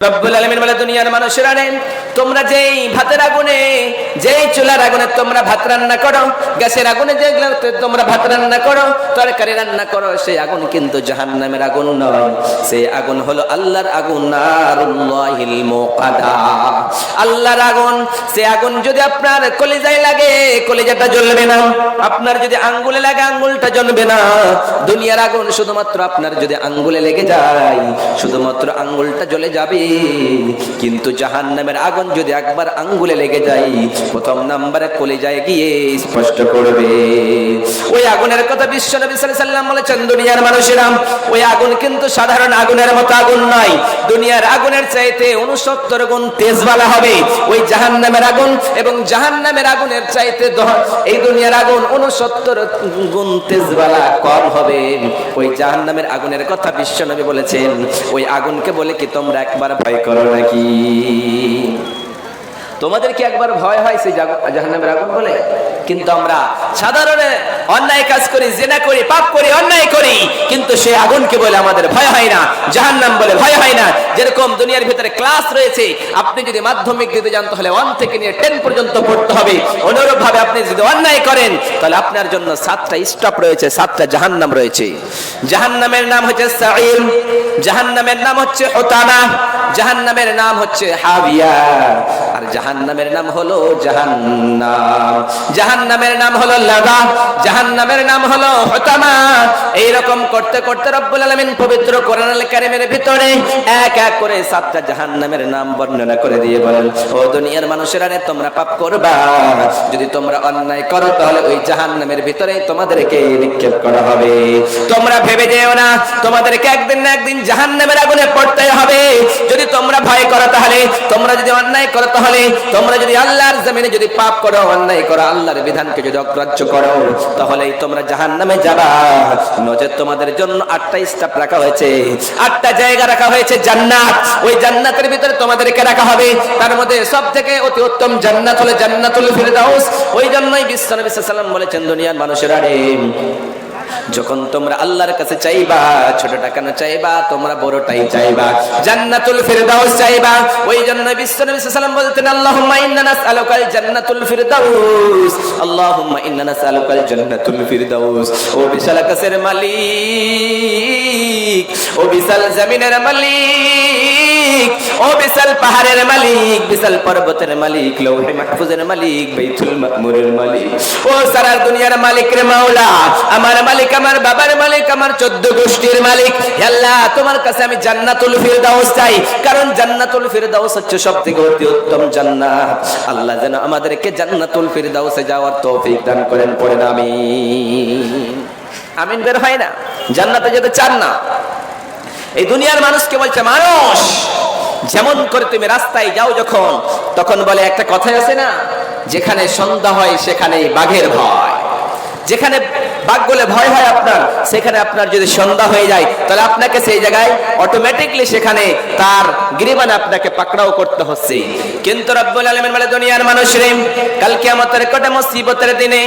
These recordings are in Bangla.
রব্বুল আগুনে সেই আগুন আল্লাহর আগুন, সেই আগুন যদি আপনার কলিজায় লাগে, কলিজাটা জ্বলবে না। আপনার যদি আঙ্গুলে লাগে, আঙ্গুলটা জ্বলবে না। দুনিয়ার আগুন শুধুমাত্র আপনার যদি আঙ্গুলে লেগে যায়, শুধুমাত্র আঙ্গুলটা জ্বলে যাবে। কিন্তু জাহান নামের আগুন যদি একবার আঙ্গুলে লেগে যায়, প্রথম নাম্বারে কলিজায় গিয়ে স্পষ্ট করবে। ওই আগুনের কথা বিশ্ব নবী সাল্লাম বলেছেন, দুনিয়ার মানুষেরা, ওই আগুন কিন্তু সাধারণ আগুনের মতো আগুন নয়। দুনিয়ার আগুনের চাইতে উনসত্তর গুণ তেজবালা হবে। ওই জাহান্নামের আগুন এবং জাহান্নামের আগুনের চাইতে এই দুনিয়ার আগুন উনসত্তর গুণ তেজবালা কম হবে। ওই জাহান্নামের আগুনের কথা বিশ্বনবী বলেছেন। ওই আগুনকে বলে কি তোমরা একবার ভয় করো নাকি? তোমাদের কি একবার ভয় হয় সেই জাহান্নামের আগুন বলে? কিন্তু আমরা সাধারণ অন্যায় কাজ করি, জেনা করি, পাপ করি, অন্যায় করি, কিন্তু সেই আগুনকে বলে আমাদের ভয় হয় না, জাহান্নাম বলে ভয় হয় না। যেরকম দুনিয়ার ভিতরে ক্লাস রয়েছে, আপনি যদি মাধ্যমিক দিতে যান, তাহলে ওয়ান থেকে নিয়ে টেন পর্যন্ত পড়তে হবে। অনুরূপ ভাবে আপনি যদি অন্যায় করেন, তাহলে আপনার জন্য সাতটা স্টপ রয়েছে, সাতটা জাহান্নাম রয়েছে। জাহান্নামের নাম হচ্ছে সাঈর জাহান্নামের নাম হচ্ছে হোতানা জাহান্নামের নাম হচ্ছে হাবিয়া। আর জাহান্নামের নাম হলো জাহান্নাম। জাহান্নামের নাম হলো লাগা জাহান্নামের নাম হলো হতামা। এইরকম করতে করতে রব্বুল আলামিন পবিত্র কোরআনুল কারীমের ভিতরে এক এক করে সাতটা জাহান্নামের নাম বর্ণনা করে দিয়ে বলেন, ও দুনিয়ার মানুষেরা রে, তোমরা পাপ করবা। যদি তোমরা অন্যায় করো, তাহলে ওই জাহান্নামের ভিতরে তোমাদেরকে নিক্ষেপ করা হবে। তোমরা ভেবে যেও না, তোমাদেরকে একদিন না একদিন জাহান্নামের আগুনে পড়তে হবে। যদি তোমরা ভয় করো, তাহলে তোমরা যদি অন্যায় করো, তাহলে তোমরা যদি আল্লাহর জমিনে যদি পাপ করো, অন্যায় করো, আল্লাহর বিধানকে যদি অগ্রাহ্য করো, তাহলেই তোমরা জাহান্নামে যাবা। নজর তোমাদের জন্য আটটা স্টাফ রাখা হয়েছে। আটটা জায়গা রাখা হয়েছে জান্নাত। ওই জান্নাতের ভিতরে তোমাদেরকে রাখা হবে। তার মধ্যে সব থেকে অতি উত্তম জান্নাত হলো জান্নাতুল ফিরদাউস। ওই জন্যই সাল্লাল্লাহু আলাইহি ওয়াসাল্লাম বলেছেন, দুনিয়ার মানুষেরা রে যখন তোমরা আল্লাহর কাছে চাইবা ছোট টাকা না চাইবা, তোমরা বড়টাই চাইবা। জান্নাতুল ফিরদাউস চাইবা। ওই জন্য বিশ্বনবী ওয়াসাল্লাম বলতেন, আল্লাহুম্মা ইন্না নাসআলুকাল জান্নাতুল ফিরদাউস। আল্লাহুম্মা ইন্না নাসআলুকাল জান্নাতুল ফিরদাউস। ও বিশাল আকাশের মালিক, ও বিশাল জমিনের মালিক ও বিশাল পাহাড়ের মালিক, বিশাল পর্বতের মালিক, লৌহে মাহফুজের মালিক, বাইতুল মামুরের মালিক। ও সারা দুনিয়ার মালিক রে মাওলা, আমার মালিক, আমার বাবার মালিক, আমার চোদ্দ গোষ্ঠীর মালিক। হে আল্লাহ, তোমার কাছে আমি জান্নাতুল ফিরদাউস চাই, কারণ জান্নাতুল ফিরদাউস হচ্ছে সবথেকে অতি উত্তম জান্নাত। আল্লাহ যেন আমাদেরকে জান্নাতুল ফিরদাউসে যাওয়ার তৌফিক দান করেন, পড়েন, আমিন। আমিন বের হয় না? জান্নাতে যেতে চান না? এই দুনিয়ার মানুষকে বলছে, মানুষ যেমন করে তুমি রাস্তায় যাও যখন, তখন বলে একটা কথাই আছে না, যেখানে সন্ধ্যা হয় সেখানে বাঘের ভয়। যেখানে বাঘ বলে ভয় হয় আপনার, সেখানে আপনার যদি সন্ধ্যা হয়ে যায়, তাহলে আপনাকে সেই জায়গায় অটোমেটিকলি সেখানে তার গিরিবান আপনাকে পাকড়াও করতে হচ্ছে। কিন্তু রব্বুল আলামিন বলে, দুনিয়ার মানুষ রে, কাল কিয়ামতের কটা মুসিবতের দিনে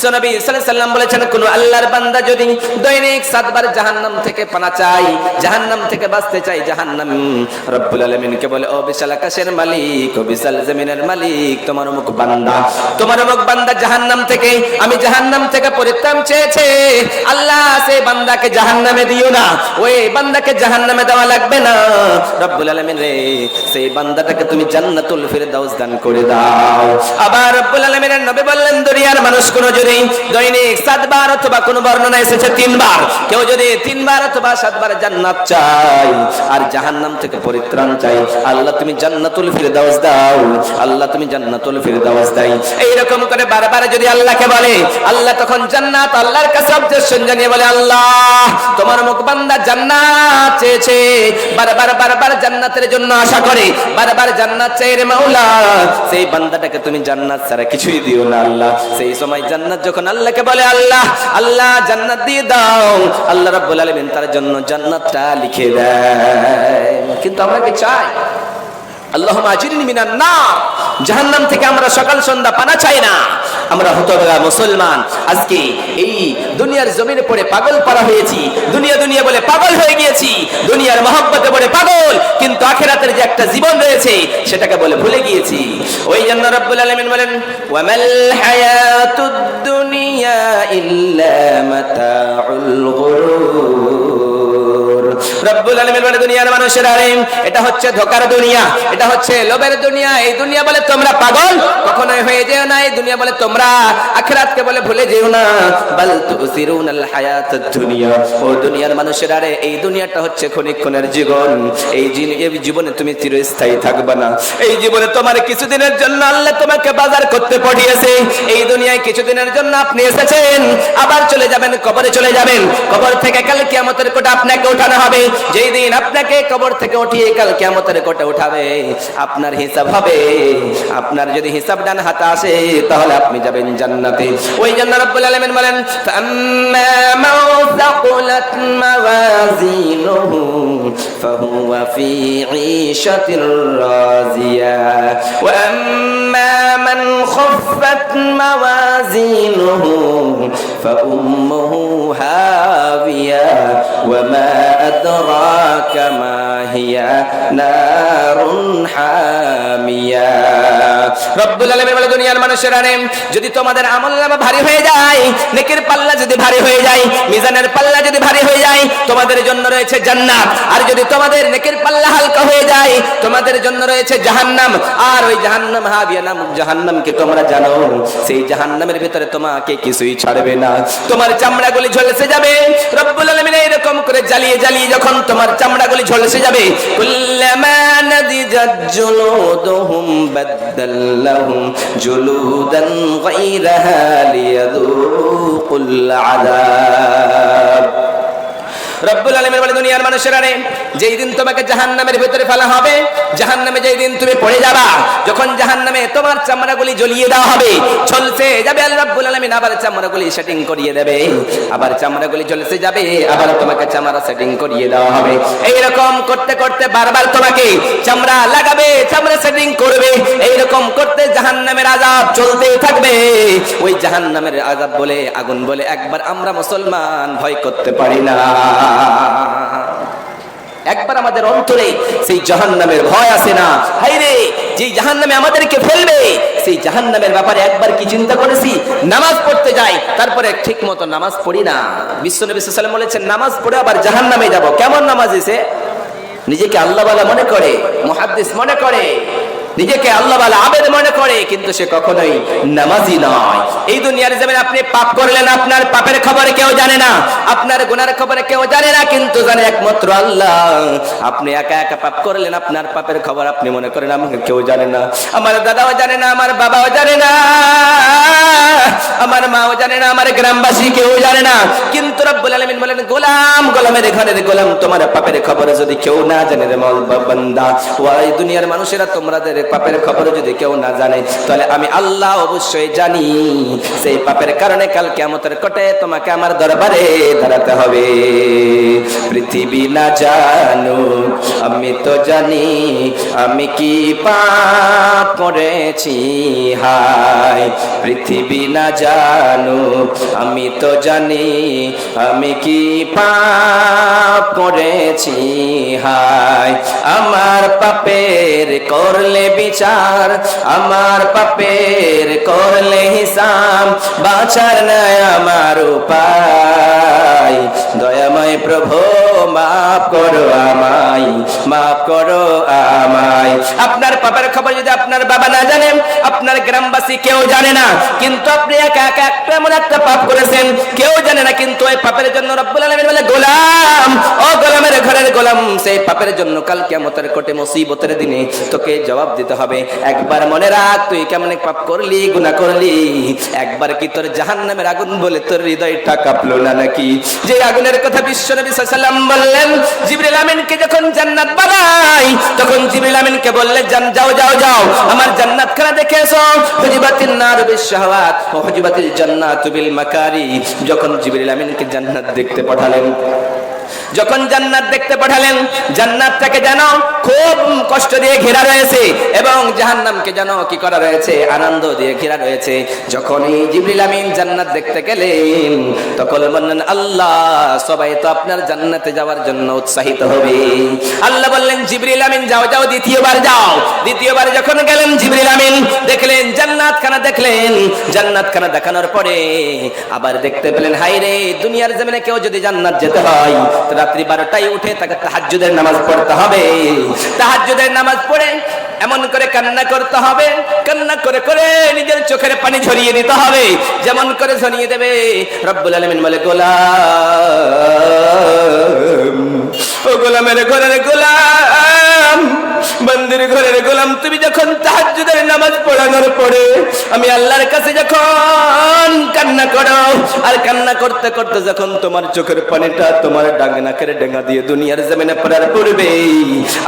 সাল্লাল্লাহু আলাইহি সাল্লাম বলেছেন, কোন আল্লাহর বান্দা যদি দৈনিক সাতবার জাহান্নাম থেকে পানা চাই জাহান্নাম থেকে বাঁচতে চাই জাহান্নাম। রব্বুল আলামিনকে বলে, ও বিশাল আকাশের মালিক, ও বিশাল জমিনের মালিক, তোমার মুখ বান্দা, তোমার মুখ বান্দা জাহান্নাম থেকে, আমি জাহান্নাম থেকে পরিত্রাণ চেয়েছে। আল্লাহ, সেই বান্দাকে জাহান্নামে দিও না, ওই বান্দাকে জাহান্নামে দেওয়া লাগবে না। রব্বুল আলামিন রে, সেই বান্দাটাকে তুমি জান্নাতুল ফিরদাউস দান করে দাও। আবার রব্বুল আলামিনের নবী বললেন, দুনিয়ার মানুষ কোন যদি দৈনিক সাতবার অথবা কোন বর্ণনা এসেছে তিনবার, কেউ যদি তিনবার অথবা সাতবার জান্নাত চাই আর জাহান্নাম থেকে পরিত্রাণ চাই আল্লাহ তুমি জান্নাতুল ফিরদাউস দাও, আল্লাহ তুমি জান্নাতুল ফিরদাউস দাই এইরকম করে বারবার যদি আল্লাহকে বলে, আল্লাহ তখন জান্নাত আল্লাহর কাছে অবজেকশন জানিয়ে বলে, আল্লাহ, তোমার মুখ বান্দা জান্নাত চেয়েছে। বারবার বারবার জান্নাতের জন্য আশা করে, বারবার জান্নাত চাই রে মাওলা। সেই বান্দাটাকে তুমি জান্নাত ছাড়া কিছুই দিও না আল্লাহ। সেই সময় জান্নাত যখন আল্লাহকে বলে, আল্লাহ আল্লাহ, জান্নাত দিয়ে দাও। আল্লাহ রাব্বুল আলামিন তার জন্য জান্নাতটা লিখে দেয়। কিন্তু আমরা কি চাই? আল্লাহ মিনান না জাহান্নাম থেকে আমরা সকাল সন্ধ্যা পানা চাই না। আমরা হতভাগা মুসলমান। আজকে এই দুনিয়ার জমিনে পড়ে পাগল পারা হয়েছি। দুনিয়া দুনিয়া বলে পাগল হয়ে গিয়েছি। দুনিয়ার মহব্বতে বলে পাগল। কিন্তু আখেরাতের যে একটা জীবন রয়েছে, সেটাকে বলে ভুলে গিয়েছি। ওই জন্য রব্বুল আলামিন বলেন, ওয়ামাল হায়াতুদ দুনিয়া ইল্লা মাতাউল গুরুর রব্বুল আলামিন বলে, দুনিয়ার মানুষের আরে এটা হচ্ছে ধোকার দুনিয়া, এটা হচ্ছে লোভের দুনিয়া। এই দুনিয়া বলে তোমরা পাগল? কখনোই হয়ে যেও না। এই দুনিয়া বলে তোমরা আখিরাতকে বলে ভুলে যেও না। বাল দুনিয়া। ও দুনিয়ার মানুষের আরে, এই দুনিয়াটা হচ্ছে জীবন। এই জীবনে তুমি চিরস্থায়ী থাকবে না। এই জীবনে তোমার কিছুদিনের জন্য আল্লাহ তোমাকে বাজার করতে পাঠিয়েছে। এই দুনিয়ায় কিছুদিনের জন্য আপনি এসেছেন। আবার চলে যাবেন, কবরে চলে যাবেন। কবর থেকে কাল কিয়ামতের কোটা আপনাকে উঠানো হবে। যেই দিন আপনাকে কবর থেকে উঠিয়ে কাল কিয়ামতের কোটা উঠাবে আপনার হিসাব হবে আপনার যদি হিসাব ডান হাতে আসে তাহলে আপনি যাবেন জান্নাতে ওই জন্য রব্বুল আলামিন বলেন ফাম্মা মান সাকুলাত মাওয়াজিনুহু ফাহুয়া ফি ঈশাতির রাজিয়া ওয়া আম্মা মান খাফফাত মাওয়াজিনুহু فأمه هاوية وما أدراك ما هي نار حامية. রব্বুল আলামিন বলে, দুনিয়ার মানুষেরা রে যদি তোমাদের আমল ভারী হয়ে যায়, নেকের পাল্লা যদি ভারী হয়ে যায়, মিজানের পাল্লা যদি ভারী হয়ে যায়, তোমাদের জন্য রয়েছে জান্নাত। আর যদি তোমাদের নেকের পাল্লা হালকা হয়ে যায়, তোমাদের জন্য রয়েছে জাহান্নাম। আর ওই জাহান্নাম হাবিয়া নামক জাহান্নামকে তোমরা জানো, সেই জাহান্নামের ভিতরে তোমাকে কিছুই ছাড়বে না। তোমার চামড়াগুলি ঝলসে যাবে। রব্বুল আলামিন এরকম করে জ্বালিয়ে জ্বালিয়ে যখন তোমার চামড়াগুলি ঝলসে যাবে, কুল্লামা নাদিজাত জুলুদুহুম لهم جلودا غيرها ليذوقوا العذاب. রব্বুল আলমের বলে, দুনিয়ার মানুষেরা রে, যেই দিন তোমাকে জাহান্নামের ভিতরে ফেলা হবে, জাহান্নামে যেই দিন তুমি পড়ে যাবা, যখন জাহান্নামে তোমার চামড়াগুলি জ্বলিয়ে দেওয়া হবে চলছে যাবে আল্লাহ রব্বুল আলমিন, আবার চামড়াগুলি সেটিং করিয়ে দেবে, আবার চামড়াগুলি চলছে যাবে, আবার তোমাকে চামড়া সেটিং করিয়ে দেওয়া হবে। এইরকম করতে করতে বারবার তোমাকে চামড়া লাগাবে, চামড়া সেটিং করবে, এইরকম করতে জাহান্নামের আজাব চলতেই থাকবে। ওই জাহান্নামের আজাব বলে, আগুন বলে একবার আমরা মুসলমান ভয় করতে পারি না। একবার আমাদের অন্তরে সেই জাহান্নামের ভয় আসে না। হাইরে যে জাহান্নামে আমাদেরকে ফেলবে, সেই জাহান্নামের ব্যাপারে একবার কি চিন্তা করেছি? নামাজ পড়তে যাই, তারপরে ঠিক মতো নামাজ পড়ি না। বিশ্বনবী সাল্লাম বলেছেন, নামাজ পড়ে আবার জাহান্নামে যাব। কেমন নামাজ এসে? নিজেকে আল্লাহওয়ালা মনে করে, মুহাদ্দিস মনে করে। নিজেকে আল্লাহ আবেদ মনে করে, কিন্তু সে কখনোই নামাজি নয়। এই দুনিয়ার জমিনে আপনি পাপ করলেন, আপনার পাপের খবর কেউ জানে না। আপনার গুনার খবর কেউ জানে না, কিন্তু জানে একমাত্র আল্লাহ। আপনি একা একা পাপ করলেন, আপনার পাপের খবর আপনি মনে করেন, আমাকে কেউ জানে না। আমার দাদাও জানে না, আমার বাবাও জানে না। আমার মাও জানে না, আমার গ্রামবাসী কেউ জানে না। কিন্তু রব্বুল আলামিন বলেন, গোলাম, গোলামের ঘরের গোলাম, তোমার পাপের খবর যদি কেউ না জানে রে মল বান্দা। ওই দুনিয়ার মানুষেরা তোমাদের পাপের খবর যদি কেউ না জানে, তাহলে আমি আল্লাহ অবশ্যই জানি। সেই পাপের কারণে কাল কিয়ামতের কোটে তোমাকে আমার দরবারে দাঁড়াতে হবে। পৃথিবী না জানো, আমি তো জানি, আমি কি পাপ করেছি? হায়, পৃথিবী না জানো, আমি তো জানি, আমি কি পাপ করেছি? হায়, আমার পাপের করলে বিচার আমার পাপের করলে হিসাব বাঁচার নাই আমার উপায়। দয়াময় প্রভু, মাফ করো আমায়, মাফ করো আমায়। আপনার পাপের খবর যদি আপনার বাবা না জানেন, আপনার গ্রামবাসী কেউ জানে না, কিন্তু আপনি একা একা একটা এমন একটা পাপ করেছেন, কেউ জানে না, কিন্তু ওই পাপের জন্য রব্বুল আলামিন বলে, গোলাম, ও গোলামের ঘরের গোলাম, সেই পাপের জন্য কাল কিয়ামতের কোটে মুসিবতের দিনে তোকে জবাব দিতে হবে। একবার মনে রাখ, তুই কেমন পাপ করলি, গুনাহ করলি। একবার কি তোর জাহান্নামের আগুন বলে তোর হৃদয়টা কাঁপলো না নাকি? যে আগুনের কথা বিশ্ব নবী সাল্লাম বললেন, জিবরিল আমিনকে যখন জান্নাত বানাই, তখন জিবরিল আমিনকে বললেন জান, যাও যাও যাও, আমার জান্নাত খানা দেখে এসো। হুজিবাতিন নার বিশহাওয়াত ও হুজিবাতিল জান্নাতু বিল মাকারি যখন জিবরিল আমিনকে জান্নাত দেখতে পাঠালেন যখন জান্নাত দেখতে পাঠালেন, জান্নাতটাকে যেন খুব কষ্ট দিয়ে ঘেরা রয়েছে এবং জাহান্নামকে যেন কি করা রয়েছে, আনন্দ দিয়ে ঘেরা রয়েছে। যখনই জিবরিল আমিন জান্নাত দেখতে গেলেন, তখন বললেন, আল্লাহ, সবাই তো আপনার জান্নাতে যাওয়ার জন্য উৎসাহিত হবে। আল্লাহ বললেন, জিবরিল আমিন, যাও যাও, দ্বিতীয়বার যাও। দ্বিতীয়বার যখন গেলেন, জিবরিল আমিন দেখলেন জান্নাত খানা দেখলেন জান্নাত খানা দেখানোর পরে আবার দেখতে পেলেন হাই রে, দুনিয়ার জমিনে কেউ যদি জান্নাত যেতে হয় রাত্রি বারোটায় উঠে তাকে তাহাজ্জুদের নামাজ পড়তে হবে। তাহাজ্জুদের নামাজ পড়ে এমন করে কান্না করতে হবে, কান্না করে করে নিজের চোখের পানি ঝরিয়ে দিতে হবে। যেমন করে ঝরিয়ে দেবে, রব্বুল আলমিন বলে, গোলাম। ও গোলামের ঘরের গোলাম, বন্দির ঘরের গোলাম, তুমি যখন তাহাজ্জুদের নামাজ পড়ানোর পরে আমি আল্লাহর কাছে যখন কান্না করো, আর কান্না করতে করতে যখন তোমার চোখের পানিটা তোমার ডাঙ্গ নাকের ডেঙ্গা দিয়ে দুনিয়ার জমিনে পড়ার পড়বে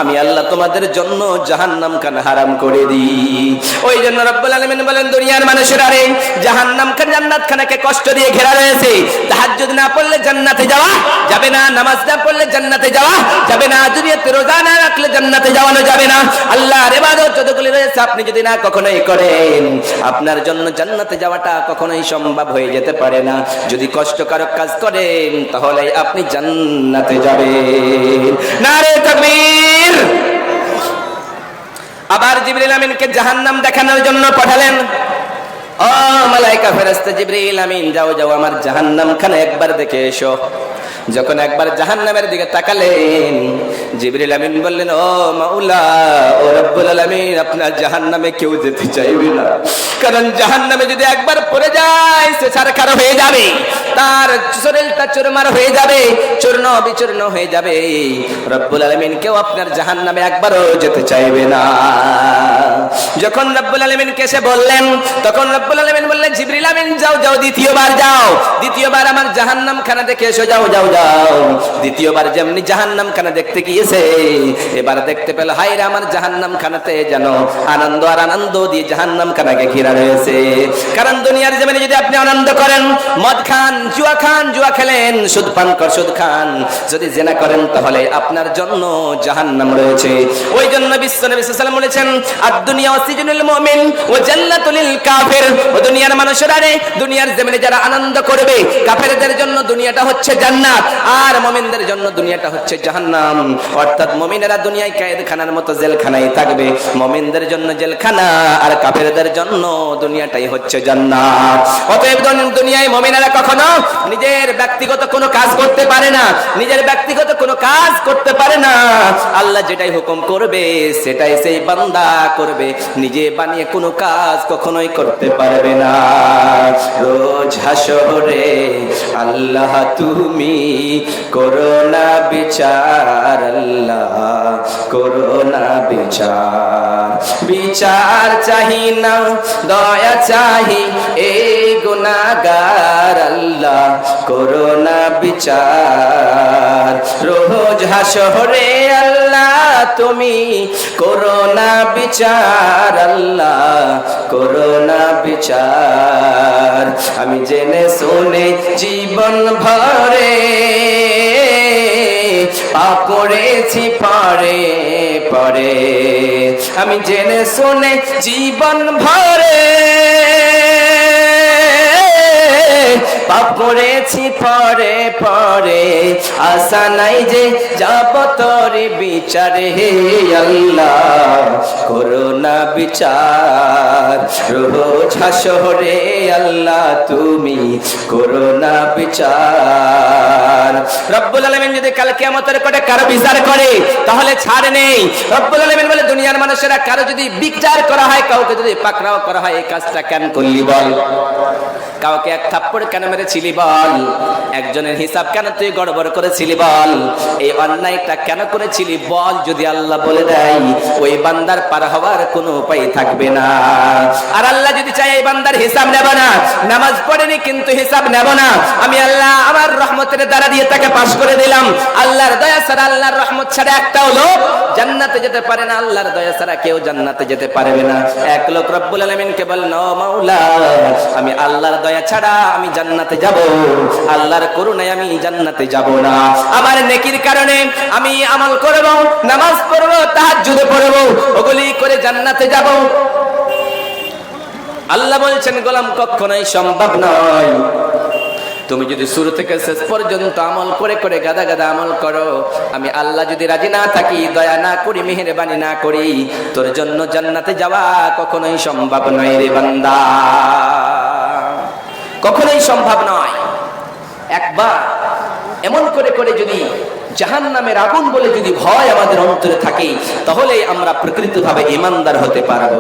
আমি আল্লাহ তোমাদের জন্য জাহান্নাম খান হারাম করে দিই। ওই জন্য রব্বুল আলামিন বলেন, দুনিয়ার মানুষের আরে জাহান্নাম খান জান্নাত খানাকে কষ্ট দিয়ে ঘেরা রয়েছে। তাহাজ্জুদ না পড়লে জান্নাতে যাওয়া যাবে না, নামাজ না পড়লে জান্নাতে যাওয়া যাবে না। দুনিয়াতে রোজা না রাখলে জান্নাতে যাওয়ানো যাবে না। আল্লাহর ইবাদত যতগুলি রয়েছে আপনি যদি না কখনোই করেন, আপনার জন্য জান্নাতে যাওয়াটা কখনোই সম্ভব হয়ে যেতে পারে না। যদি কষ্টকারক কাজ করেন তাহলে আপনি জান্নাতে যাবেন। নারে তাকবীর! আবার জিবরিল আমিনকে জাহান্নাম দেখানোর জন্য পাঠালেন। ও মালাইকা ফেরেশতা জিবরিল আমিন, যাও যাও, আমার জাহান্নাম খানে একবার দেখে এসো। যখন একবার জাহান্নামের দিকে তাকালেন, জিবরিল আমিন বললেন, ও মাওলা, ও রব্বুল আলামিন, আপনার জাহান্নামে কেউ যেতে চাইবে না। কারণ জাহান্নামে যদি একবার পড়ে যায়, সে ছারখার হয়ে যাবে। তার শরীরটা চুরমার হয়ে যাবে, চূর্ণ বিচূর্ণ হয়ে যাবে। রব্বুল আলামিন কেউ আপনার জাহান্নামে একবারও যেতে চাইবে না। যখন রব্বুল আলামিন কেসে বললেন, তখন রব্বুল আলামিন বললেন, জিবরিল আমিন, যাও যাও, দ্বিতীয়বার যাও। দ্বিতীয়বার আমার জাহান্নাম খানা দেখে এসো, যাও যাও যাও। দ্বিতীয়বার যেমনি জাহান্নাম খানা দেখতে গিয়েছে, এবার দেখতে পেল, হায়রে আমার জাহান্নাম খানাতে যেন আনন্দ আর আনন্দ দিয়ে জাহান্নাম খানাকে ঘিরা রয়েছে। কারণ দুনিয়ার জমিনে যদি আপনি আনন্দ করেন, মদ খান, জুয়া খান, জুয়া খেলেন, সুদ পান কর, সুদ খান। যদি জেনা করেন, তাহলে আপনার জন্য জাহান্নাম রয়েছে। ওই জন্য বিশ্ব নবী ওয়াসাল্লাম বলেছেন আর দুনিয়া সিজনুল মুমিন ও জান্নাতুল কাফির। ও দুনিয়ার মানুষেরা রে, দুনিয়ার জমিনে যারা আনন্দ করবে, কাফেরদের জন্য দুনিয়াটা হচ্ছে জান্নাত। আর মুমিনদের জন্য দুনিয়াটা হচ্ছে জাহান্নাম। অর্থাৎ মুমিনেরা দুনিয়ায় কায়েদখানার মতো জেলখানায় থাকবে। মুমিনদের জন্য জেলখানা আর কাফেরদের জন্য দুনিয়াটাই হচ্ছে জান্নাত। অতএব দুনিয়ায় মুমিনেরা কখনো নিজের ব্যক্তিগত কোনো কাজ করতে পারে না, নিজের ব্যক্তিগত কোনো কাজ করতে পারে না। আল্লাহ যেটাই হুকুম করবে, সেটাই সেই বান্দা করবে। নিজে বানিয়ে কোনো কাজ কখনোই করতে পারবে না। রোজ হাসরে, আল্লাহ তুমি করোনা বিচার, আল্লাহ, করোনা বিচার। বিচার চাহি না, দয়া চাহি এই গুনাগার, আল্লাহ, করোনা বিচার। রোজ হাসরে আল্লাহ, তুমি করোনা বিচার, আল্লাহ, করোনা বিচার। আমি জেনে শুনে জীবন ভরে পাপ করেছি পরে পরে। আমি জেনে শুনে জীবন ভরে পাপ করেছি পরে পরে। আশা নাই যে যাব তোরে বিচারে, হে আল্লাহ। করোনা বিচার। রোজ হাসরে আল্লাহ, তুমি করোনা বিচার। রব্বুল আলমিন যদি কাল কেমতের করে কারও বিচার করে, তাহলে ছাড় নেই। রব্বুল আলমিন বলে, দুনিয়ার মানুষেরা কারও যদি বিচার করা হয়, কাউকে যদি পাকড়াও করা হয়, এই কাজটা কেন করলি বল? কাউকে এক থাপ্পড় কেন মেরেছিলি বল? একজনের হিসাব কেন তুই গড়বড় করেছিলি বল? এই অন্যায়টা কেন করেছিলি বল যদি আল্লাহ বলে দেয়? ওই বান্দার পার হওয়ার কোনো উপায় থাকবে না। আর আল্লাহ যদি চায় এই বান্দার হিসাব নেব না, নামাজ পড়েনি কিন্তু হিসাব নেব না। আমি আল্লাহ আমার রহমতের দ্বারা দিয়ে তাকে পাশ করে দিলাম। আল্লাহর দয়া ছাড়া আল্লাহর রহমত ছাড়া একটাও লোক জান্নাতে যেতে পারে না। আল্লাহর দয়া ছাড়া কেউ জান্নাতে যেতে পারবে না। এক লোক রব্বুল আলামিনকে বলল, "ও মাওলা, আমি আল্লাহর দয়া ছাড়া আমি জান্নাতে যাব। আল্লাহর করুণায় আমি জান্নাতে যাব না। আমার নেকির কারণে আমি আমল করব, নামাজ পড়ব, তাহাজ্জুদে পড়ব, ওগুলি করে জান্নাতে যাব। আল্লাহ বলছেন, গোলাম কখনোই সম্ভব নয়। তুমি যদি শুরু থেকে শেষ পর্যন্ত আমল করে করে গাদা গাদা আমল করো, আমি আল্লাহ যদি রাজি না থাকি, দয়া না করি, মেহেরবানি না করি, তোর জন্য জান্নাতে যাওয়া কখনোই সম্ভব নয় রে বান্দা। কখনোই সম্ভব নয়। একবার এমন করে করে যদি জাহান নামের আগুন বলে যদি ভয় আমাদের অন্তরে থাকে তাহলে আমরা প্রকৃতভাবে ইমানদার হতে পারব।